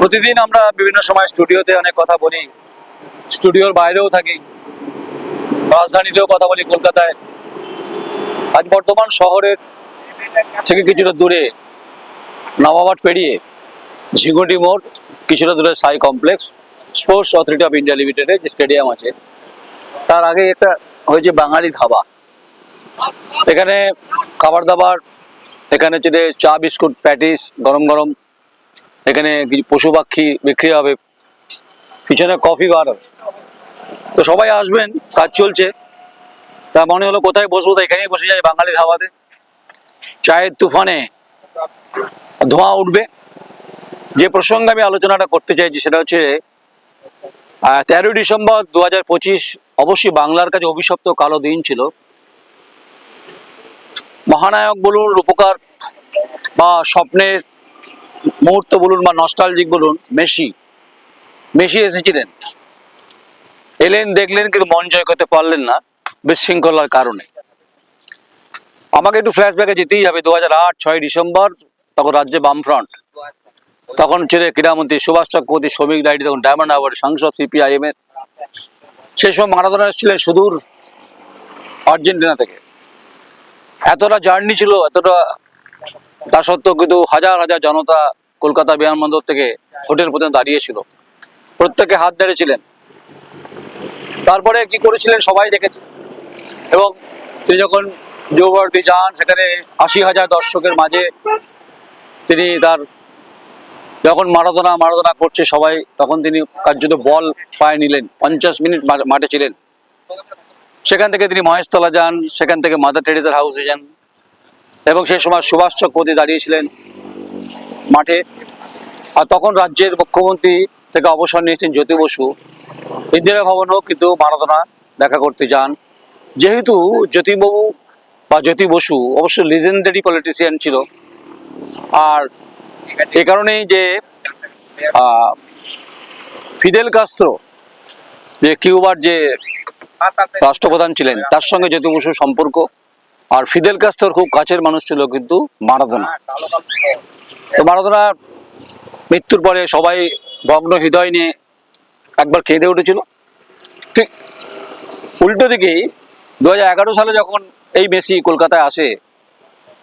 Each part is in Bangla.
প্রতিদিন আমরা বিভিন্ন সময় স্টুডিওতে অনেক কথা বলি, স্টুডিওর বাইরেও থাকি, রাজধানীতেও কথা বলি কলকাতায়। আজ বর্তমান শহরের থেকে কিছুটা দূরে নবাবাট পেরিয়ে ঝিঙ্গুটি মোড়, কিছুটা দূরে SAI complex, sports authority of India লিমিটেডের যে স্টেডিয়াম আছে, তার আগে একটা হয়েছে বাঙালি ধাবা এখানে খাবার দাবার, এখানে হচ্ছে চা, বিস্কুট, প্যাটিস, গরম গরম এখানে কিছু পশু পাখি বিক্রি হবে। পিছনে কফি বার। তো সবাই আসবেন, কাজ চলছে। তা মনে হলো কোথায় বসবো, তো এখানেই বসে যাই বাঙালি ধাবাতে চায়ের তুফানে ধোঁয়া উঠবে। যে প্রসঙ্গে আমি আলোচনাটা করতে চাইছি সেটা হচ্ছে তেরোই ডিসেম্বর দু হাজার পঁচিশ, অবশ্যই বাংলার কাছে অভিশপ্ত কালো দিন ছিল। মহানায়ক বলুন, রূপকার বা স্বপ্নের মুহূর্ত বলুন বা নস্টালজিক বলুন, মেসি। মেসি এসেছিলেন। এলেন, দেখলেন, কিন্তু মন জয় করতে পারলেন না বিশৃঙ্খলার কারণে। আমাকে একটু ফ্ল্যাশব্যাকে যেতেই হবে, দু হাজার আট, ছয় ডিসেম্বর, তখন রাজ্যে বামফ্রন্ট। তখন ছেড়ে ক্রীড়ামন্ত্রী সুভাষ চক্রবর্তী, শ্রমিক লাইটি তখন ডায়মন্ড হারবার সাংসদ সিপিআইএম এর। সেই সময় মারাদোনা এসেছিলেন সুদূর আর্জেন্টিনা থেকে। এতটা জার্নি ছিল, এতটা তা সত্ত্বেও কিন্তু হাজার হাজার জনতা কলকাতা বিমানবন্দর থেকে হোটেল পর্যন্ত দাঁড়িয়েছিল। প্রত্যেকে হাত ধরেছিলেন। তারপরে কি করেছিলেন সবাই দেখেছে। এবং তিনি যখন যৌবরটি যান, সেখানে আশি হাজার দর্শকের মাঝে তিনি তার যখন মারাদোনা মারাদোনা করছে সবাই, তখন তিনি কার্যত বল পায়ে নিলেন। পঞ্চাশ মিনিট মাঠে ছিলেন। সেখান থেকে তিনি মহেশতলা যান, সেখান থেকে মাদার টেরিজার হাউসে যান। এবং সেই সময় সুভাষ চক্রবর্তী দাঁড়িয়েছিলেন মাঠে। আর তখন রাজ্যের মুখ্যমন্ত্রী থেকে অবসর নিয়েছেন জ্যোতি বসু। ইন্দিরা ভবনও কিন্তু মারাদোনা দেখা করতে যান। যেহেতু জ্যোতিবাবু বা জ্যোতি বসু অবশ্য লিজেন্ডারি পলিটিশিয়ান ছিল, আর এ কারণেই যে ফিদেল কাস্ত্রো, যে কিউবার যে রাষ্ট্রপ্রধান ছিলেন, তার সঙ্গে জ্যোতি বসুর সম্পর্ক আর ফিদেল কাস্ত্রোর খুব কাছের মানুষ ছিল কিন্তু মারাদোনা। তো মারাদোনা মৃত্যুর পরে সবাই ভগ্ন হৃদয় নিয়ে একবার কেঁদে উঠেছিল। ঠিক উল্টো দিকেই দু সালে যখন এই মেসি কলকাতায় আসে,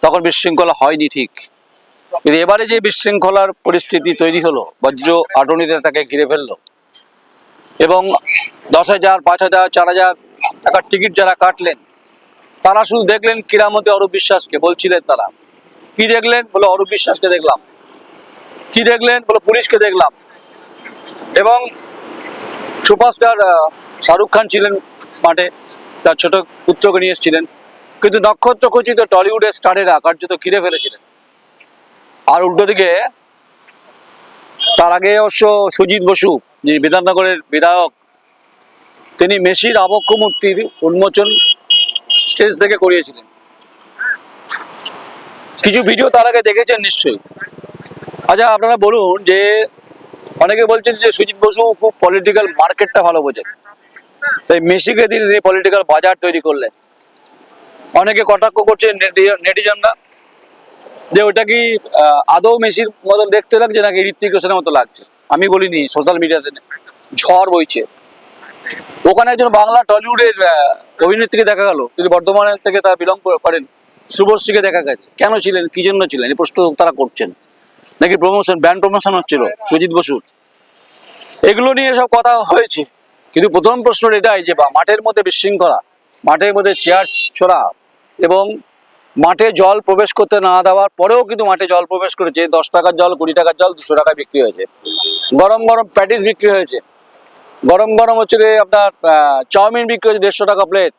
তখন বিশৃঙ্খলা হয়নি ঠিক। কিন্তু এবারে যে বিশৃঙ্খলার পরিস্থিতি তৈরি হলো, বজ্র আটনিতে তাকে ঘিরে ফেলল। এবং দশ হাজার, পাঁচ হাজার, চার হাজার টাকার টিকিট যারা কাটলেন তারা শুধু দেখলেন ক্রীড়ামন্ত্রী অরূপ বিশ্বাসকে, বলছিলেন তারা। কি দেখলেন? বলে অরূপ বিশ্বাসকে দেখলাম। কি দেখলেন? বলে পুলিশকে দেখলাম। এবং সুপারস্টার শাহরুখ খান ছিলেন মাঠে, তার ছোট পুত্রকে নিয়ে এসেছিলেন। কিন্তু নক্ষত্র খচিত টলিউডের স্টারেরা কার্যত ঘিরে ফেলেছিলেন। আর উল্টো দিকে, তার আগে অবশ্য সুজিত বসু, যিনি বিধাননগরের বিধায়ক, তিনি মেসির আবক্ষ মূর্তির উন্মোচন স্টেজ থেকে করিয়েছিলেন। কিছু ভিডিও তার আগে দেখেছেন নিশ্চয়ই। আচ্ছা আপনারা বলুন যে অনেকে বলছেন যে সুজিত বসু খুব পলিটিক্যাল মার্কেটটা ভালো বোঝেন তাই মেসিকে দিয়ে তিনি পলিটিক্যাল বাজার তৈরি করলেন। অনেকে কটাক্ষ করছে নেটিজনরা যে ওটা কি আদৌ মেসির মতো দেখতে লাগছে নাকি ঋত্বিক রোশনের মতো লাগছে? আমি বলিনি সোশ্যাল মিডিয়াতে ঝড় বইছে। ওখানে একজন বাংলা টলিউডের অভিনেত্রীকে দেখা গেল। তিনি বর্ধমানের থেকে তারা বিলং করেন শুভশ্রীকে দেখা গেছে। কেন ছিলেন? কি জন্য ছিলেন? এই প্রশ্ন তারা করছেন। নাকি প্রমোশন ব্যান্ড প্রমোশন হচ্ছিল? সুজিত বসুর। এগুলো নিয়ে সব কথা হয়েছে। কিন্তু প্রথম প্রশ্ন এটাই যে, বা- মাঠের মধ্যে বিশৃঙ্খলা, মাঠের মধ্যে চেয়ার ছোড়া এবং মাঠে জল প্রবেশ করতে না দেওয়ার পরেও কিন্তু মাঠে জল প্রবেশ করেছে। দশ টাকার জল, কুড়ি টাকার জল, দুশো টাকায় বিক্রি হয়েছে। গরম গরম প্যাটিস বিক্রি হয়েছে। গরম গরম হচ্ছে আপনার চাউমিন বিক্রি হয়েছে দেড়শো টাকা প্লেট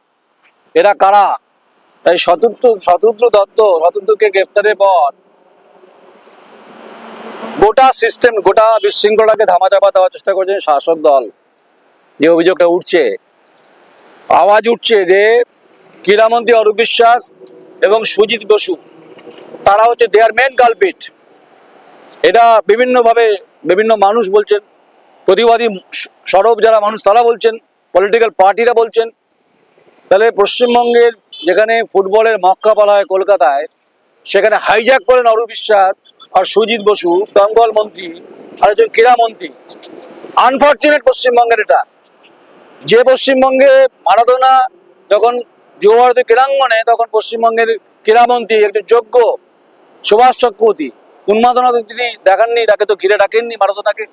এরা কারা? এই শতদ্র শতদ্র দত্ত শতদ্রকে গ্রেপ্তারের পর গোটা সিস্টেম গোটা বিশৃঙ্খলাকে ধামাচাপা দেওয়ার চেষ্টা করছেন শাসক দল। যে অভিযোগটা উঠছে, আওয়াজ উঠছে যে ক্রীড়ামন্ত্রী অরূপ বিশ্বাস এবং সুজিত বসু, তারা হচ্ছে দেয়ার মেন কালপিট এটা বিভিন্নভাবে বিভিন্ন মানুষ বলছেন। প্রতিবাদী সরব যারা মানুষ তারা বলছেন পলিটিক্যাল পার্টিরা বলছেন। তাহলে পশ্চিমবঙ্গের যেখানে ফুটবলের মক্কা বলা হয় কলকাতায়, সেখানে হাইজ্যাক করেন অরূপ বিশ্বাস আর সুজিত বসু, দমকল মন্ত্রী, আর একজন ক্রীড়ামন্ত্রী আনফর্চুনেট পশ্চিমবঙ্গের এটা। যে পশ্চিমবঙ্গে মারাদোনা যখন যুবভারতী ক্রীড়াঙ্গনে, তখন পশ্চিমবঙ্গের ক্রীড়ামন্ত্রী একজন যোগ্য সুভাষ চক্রবর্তী উন্মাদনা তো তিনি দেখাননি, তাকে তো ঘিরে ডাকেননি মারাদোনাকে।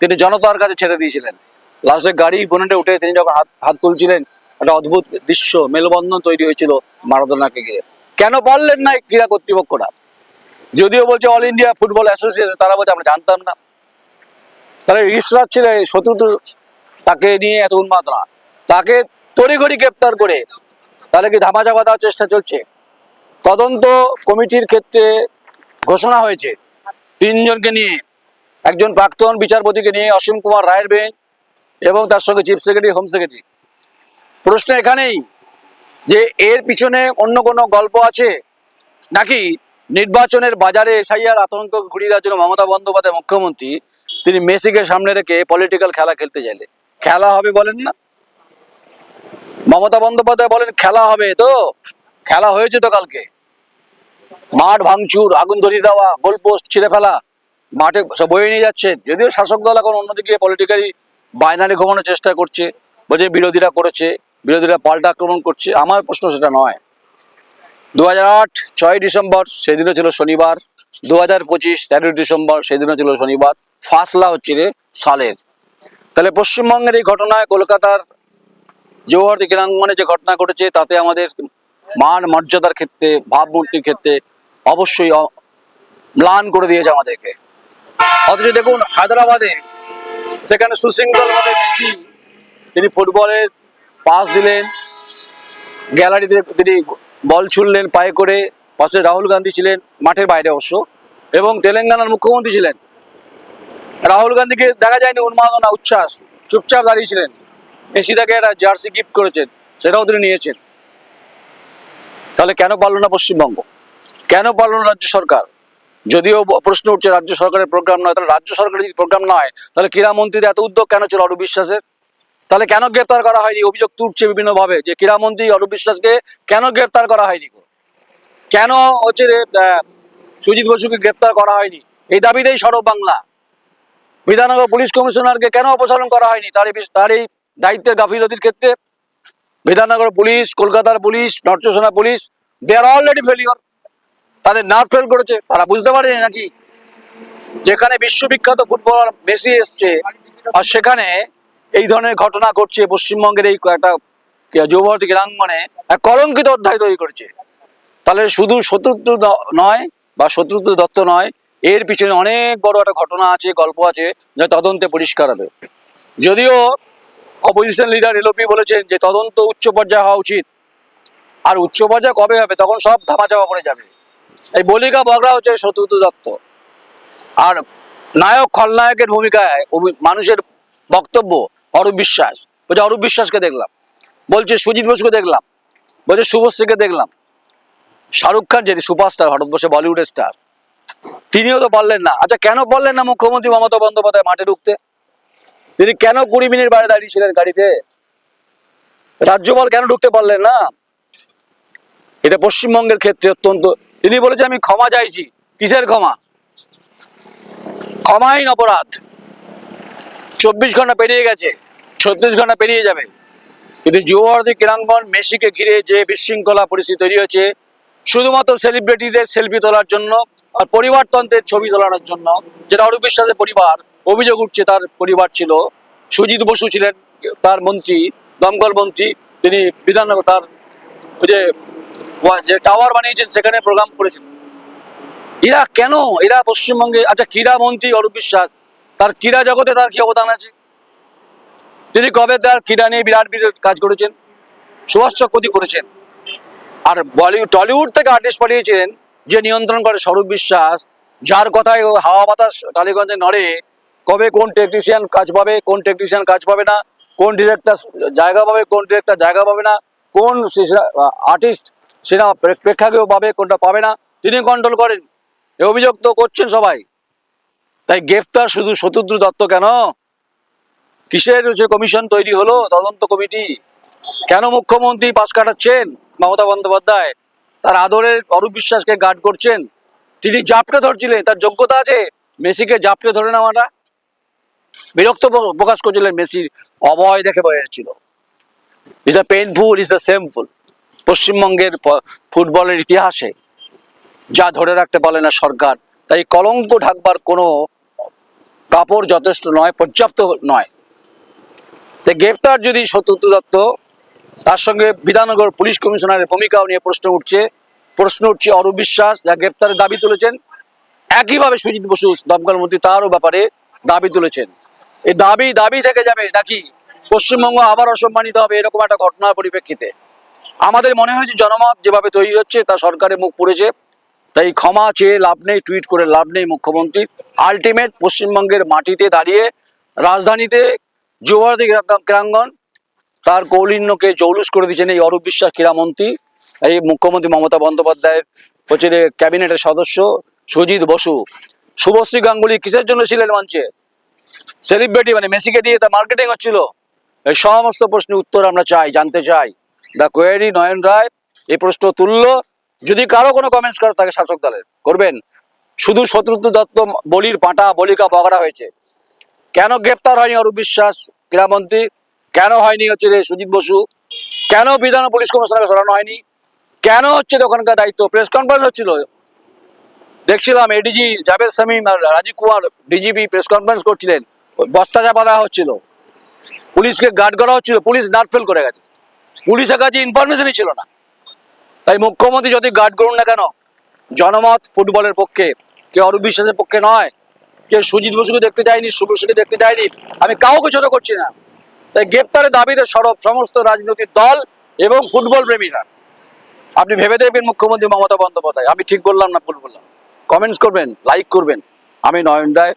তিনি জনতার কাছে ছেড়ে দিয়েছিলেন। লাস্টে গাড়ি, বোনেটে উঠে তিনি যখন হাত হাত তুলছিলেন, একটা অদ্ভুত দৃশ্য, মেলবন্ধন তৈরি হয়েছিল মারাদোনাকে গিয়ে কেন পারলেন না ক্রীড়া কর্তৃপক্ষরা? যদিও বলছে অল ইন্ডিয়া ফুটবল অ্যাসোসিয়েশন তারা বলছে আমরা জানতাম না। তাহলে রিসরাজ ছিল, শত্রুত তাকে নিয়ে এত উন্মাদনা তাকে তড়িঘড়ি গ্রেপ্তার করে, তাহলে কি ধামা চাপা দেওয়ার চেষ্টা চলছে? তদন্ত কমিটির ক্ষেত্রে ঘোষণা হয়েছে। তিনজনকে নিয়ে একজন প্রাক্তন বিচারপতিকে নিয়ে অসীম কুমার রায়ের বেঞ্চ এবং তার সঙ্গে চিফ সেক্রেটারি, হোম সেক্রেটারি। প্রশ্ন এখানেই যে এর পিছনে অন্য কোনো গল্প আছে? নাকি নির্বাচনের বাজারে এসআইআর আতঙ্ক ঘুরিয়ে দেওয়ার জন্য মমতা বন্দ্যোপাধ্যায় মুখ্যমন্ত্রী, তিনি মেসিকে সামনে রেখে পলিটিক্যাল খেলা খেলতে চাইলে? খেলা হবে বলেন না? মমতা বন্দ্যোপাধ্যায় বলেন, খেলা হবে তো? খেলা হয়েছে তো কালকে। মাঠ ভাঙচুর, আগুন ধরিয়ে দেওয়া গোল পোস্ট ছিঁড়ে ফেলা। মাঠে বয়ে নিয়ে যাচ্ছেন যদিও শাসক দল এখন অন্যদিকে পলিটিক্যালি বাইনারি ঘুমানোর চেষ্টা করছে বলছে বিরোধীরা করেছে, বিরোধীরা পাল্টা আক্রমণ করছে, আমার প্রশ্ন সেটা নয়। দু হাজার আট, ছয় ডিসেম্বর, সেদিনও ছিল শনিবার। দু হাজার পঁচিশ তেরোই ডিসেম্বর, সেদিনও ছিল শনিবার। ফাসলা হচ্ছে রে সালের। তাহলে পশ্চিমবঙ্গের এই ঘটনায় কলকাতার জৌহারদি ক্রীড়াঙ্গনে যে ঘটনা ঘটেছে, তাতে আমাদের মান, মর্যাদার ক্ষেত্রে, ভাবমূর্তির ক্ষেত্রে অবশ্যই ম্লান করে দিয়েছে আমাদেরকে। অথচ দেখুন, হায়দ্রাবাদে, সেখানে সুশৃঙ্খল ভাবে মেসি, তিনি ফুটবলের পাস দিলেন গ্যালারিতে তিনি বল ছুড়লেন, পায়ে করে, পাশে রাহুল গান্ধী ছিলেন, মাঠের বাইরে অবশ্য, এবং তেলেঙ্গানার মুখ্যমন্ত্রী ছিলেন। রাহুল গান্ধীকে দেখা যায়নি, উন্মাদনা, উচ্ছ্বাস, চুপচাপ দাঁড়িয়েছিলেন মেসি তাকে একটা জার্সি গিফট করেছেন, সেটাও তিনি নিয়েছেন। তাহলে কেন পারল না পশ্চিমবঙ্গ? কেন পারল না রাজ্য সরকার? যদিও প্রশ্ন উঠছে রাজ্য সরকারের প্রোগ্রাম নয়, তাহলে রাজ্য সরকারের যদি প্রোগ্রাম নয়, তাহলে ক্রীড়া ক্রীড়ামন্ত্রীদের এত উদ্যোগ কেন ছিল অরূপ বিশ্বাসের? তাহলে কেন গ্রেপ্তার করা হয়নি? অভিযোগ তুলছে বিভিন্নভাবে যে ক্রীড়ামন্ত্রী অরূপ বিশ্বাসকে কেন গ্রেপ্তার করা হয়নি? কেন হচ্ছে সুজিত বসুকে গ্রেপ্তার করা হয়নি? এই দাবিতেই সরব বাংলা। বিধাননগর পুলিশ কমিশনারকে কেন অপসারণ করা হয়নি? তার তার এই দায়িত্বের গাফিলতির ক্ষেত্রে বিধাননগর পুলিশ, কলকাতার police north police they are already failure তাদের নার্ভ ফেল করেছে, তারা বুঝতে পারেনি নাকি? যেখানে বিশ্ববিখ্যাত ফুটবলার মেসি এসছে, আর সেখানে এই ধরনের ঘটনা ঘটছে, পশ্চিমবঙ্গের এই একটা যুবভারতী ক্রীড়াঙ্গনে এক কলঙ্কিত অধ্যায় তৈরি করেছে। তাহলে শুধু শত্রুত্ব নয়, বা শত্রুত্ব দত্ত নয়, এর পিছনে অনেক বড় একটা ঘটনা আছে, গল্প আছে, যা তদন্তে পরিষ্কার হবে। যদিও অপোজিশন লিডার এলওপি বলেছেন যে তদন্ত উচ্চ পর্যায়ে হওয়া উচিত। আর উচ্চ পর্যায়ে কবে হবে, তখন সব ধামাচাপা পড়ে যাবে। এই বলিকা বগরা হচ্ছে শত্রুত দত্ত। আর নায়ক খলনায়কের ভূমিকায় মানুষের বক্তব্য অরূপ বিশ্বাস। বলছে অরূপ বিশ্বাসকে দেখলাম। বলছে সুজিত বসুকে দেখলাম। বলছে শুভশ্রীকে দেখলাম। শাহরুখ খান যেটি সুপারস্টার ভারতবর্ষে বলিউডের স্টার, তিনিও তো পারলেন না। আচ্ছা কেন পারলেন না মুখ্যমন্ত্রী মমতা বন্দ্যোপাধ্যায় মাঠে ঢুকতে? তিনি কেন কুড়ি মিনিট বাইরে দাঁড়িয়েছিলেন গাড়িতে? রাজ্যপাল কেন ঢুকতে পারলেন না? এটা পশ্চিমবঙ্গের ক্ষেত্রে অত্যন্ত তিনি বলেছে আমি ক্ষমা চাইছি। কিসের ক্ষমা? ক্ষমাহীন অপরাধ। চব্বিশ ঘণ্টা পেরিয়ে গেছে, ছত্রিশ ঘণ্টা পেরিয়ে যাবে। কিন্তু যুবভারতী ক্রীড়াঙ্গন মেসিকে ঘিরে যে বিশৃঙ্খলা পরিস্থিতি তৈরি হয়েছে, শুধুমাত্র সেলিব্রিটিদের সেলফি তোলার জন্য আর পরিবারতন্ত্রের ছবি তোলানোর জন্য, যেটা অরূপ বিশ্বাসের পরিবার, অভিযোগ উঠছে তার পরিবার ছিল, সুজিত বসু ছিলেন তার মন্ত্রী, দমকল মন্ত্রী, তিনি বিধাননগর তার যে যে টাওয়ার বানিয়েছেন, সেখানে প্রোগ্রাম করেছেন। এরা কেন? এরা পশ্চিমবঙ্গে আচ্ছা ক্রীড়া মন্ত্রী অরূপ বিশ্বাস, তার ক্রীড়া জগতে তার কি অবদান আছে? তিনি কবে তার ক্রীড়া নিয়ে বিরাট বিরাট কাজ করেছেন? সুভাষ চক্রবর্তী করেছেন। আর বলিউড টলিউড থেকে আর্টিস্ট পাঠিয়েছেন যে নিয়ন্ত্রণ করে স্বরূপ বিশ্বাস, যার কথায় হাওয়া বাতাস টালিগঞ্জে নড়ে, কবে কোন টেকনিশিয়ান কাজ পাবে, কোন টেকনিশিয়ান কাজ পাবে না, কোন ডিরেক্টর জায়গা পাবে, কোন ডিরেক্টর জায়গা পাবে না, কোন আর্টিস্ট সিনেমা প্রেক্ষাগৃহ পাবে কোনটা পাবে না, তিনি কন্ট্রোল করেন। এ অভিযোগ তো করছেন সবাই। তাই গ্রেফতার শুধু শত্রুদ্র দত্ত কেন? কিসের যে কমিশন তৈরি হলো, তদন্ত কমিটি? কেন মুখ্যমন্ত্রী পাশ কাটাচ্ছেন মমতা বন্দ্যোপাধ্যায়? তার আদরের অরূপ বিশ্বাসকে গার্ড করছেন। তিনি জাপটে ধরছিলেন, তার যোগ্যতা আছে? মেসিকে জাপটে ধরে নেওয়াটা। বিরক্ত প্রকাশ করছিলেন মেসির অভয় দেখে বোঝা যাচ্ছিল। Is a painful is a shameful পশ্চিমবঙ্গের ফুটবলের ইতিহাসে যা ধরে রাখতে পারে না সরকার, তাই কলঙ্ক ঢাকবার কোনো কাপড় যথেষ্ট নয়, পর্যাপ্ত নয়। তাই গ্রেপ্তার যদি সত্যব্রত দত্ত, তার সঙ্গে বিধাননগর পুলিশ কমিশনারের ভূমিকাও নিয়ে প্রশ্ন উঠছে। প্রশ্ন উঠছে অরূপ বিশ্বাস, যা গ্রেপ্তারের দাবি তুলেছেন। একইভাবে সুজিত বসু, দমকল মন্ত্রী, তারও ব্যাপারে দাবি তুলেছেন। এই দাবি দাবি থেকে যাবে নাকি? পশ্চিমবঙ্গ আবার অসম্মানিত হবে, এরকম একটা ঘটনার পরিপ্রেক্ষিতে। আমাদের মনে হয়েছে জনমত যেভাবে তৈরি হচ্ছে, তা সরকারের মুখ পড়েছে। তাই ক্ষমা চেয়ে লাভ নেই, টুইট করে লাভ নেই মুখ্যমন্ত্রী। আলটিমেট পশ্চিমবঙ্গের মাটিতে দাঁড়িয়ে রাজধানীতে যুবভারতী ক্রীড়াঙ্গন, তার কৌলিন্যকে জৌলুস করে দিয়েছেন এই অরূপ বিশ্বাস ক্রীড়ামন্ত্রী এই মুখ্যমন্ত্রী মমতা বন্দ্যোপাধ্যায়ের হচ্ছে ক্যাবিনেটের সদস্য সুজিত বসু। শুভশ্রী গাঙ্গুলি কিসের জন্য ছিলেন মঞ্চে? সেলিব্রিটি মানে মেসিকে দিয়ে তা মার্কেটিং হচ্ছিল। এই সমস্ত প্রশ্নের উত্তর আমরা চাই, জানতে চাই। দ্য কোয়েরি নয়ন রায় এই প্রশ্ন তুললো। যদি কারও কোনো কমেন্টস করে, তাকে শাসক দলের। করবেন? শুধু শত্রুঘ্ন দত্ত বলির পাঁটা, বলিকা বগড়া হয়েছে। কেন গ্রেপ্তার হয়নি অরূপ বিশ্বাস ক্রীড়ামন্ত্রী কেন হয়নি হচ্ছে রে সুজিত বসু? কেন বিধান পুলিশ কমিশনারকে সরানো হয়নি? কেন হচ্ছে ওখানকার দায়িত্ব? প্রেস কনফারেন্স হচ্ছিল। দেখছিলাম এডিজি জাভেদ সামিম আর Rajeev Kumar DGP press conference করছিলেন। বস্তা চাপা দেওয়া হচ্ছিল। পুলিশকে গার্ড করা হচ্ছিল। পুলিশ নাট ফেল করে গেছে। পুলিশের কাছে ইনফরমেশনই ছিল না। তাই মুখ্যমন্ত্রী যদি গার্ড করুন না কেন, জনমত ফুটবলের পক্ষে, কে অরূপ বিশ্বাসের পক্ষে নয়, কে সুজিত বসুকে দেখতে যায়নি শুভশ্রীকে দেখতে যায়নি আমি কাউকে ছোট করছি না। তাই গ্রেপ্তারের দাবিতে সরব সমস্ত রাজনৈতিক দল এবং ফুটবল প্রেমীরা। আপনি ভেবে দেখবেন মুখ্যমন্ত্রী মমতা বন্দ্যোপাধ্যায়। আমি ঠিক বললাম না ভুল বললাম? কমেন্টস করবেন লাইক করবেন। আমি নয়ন রায়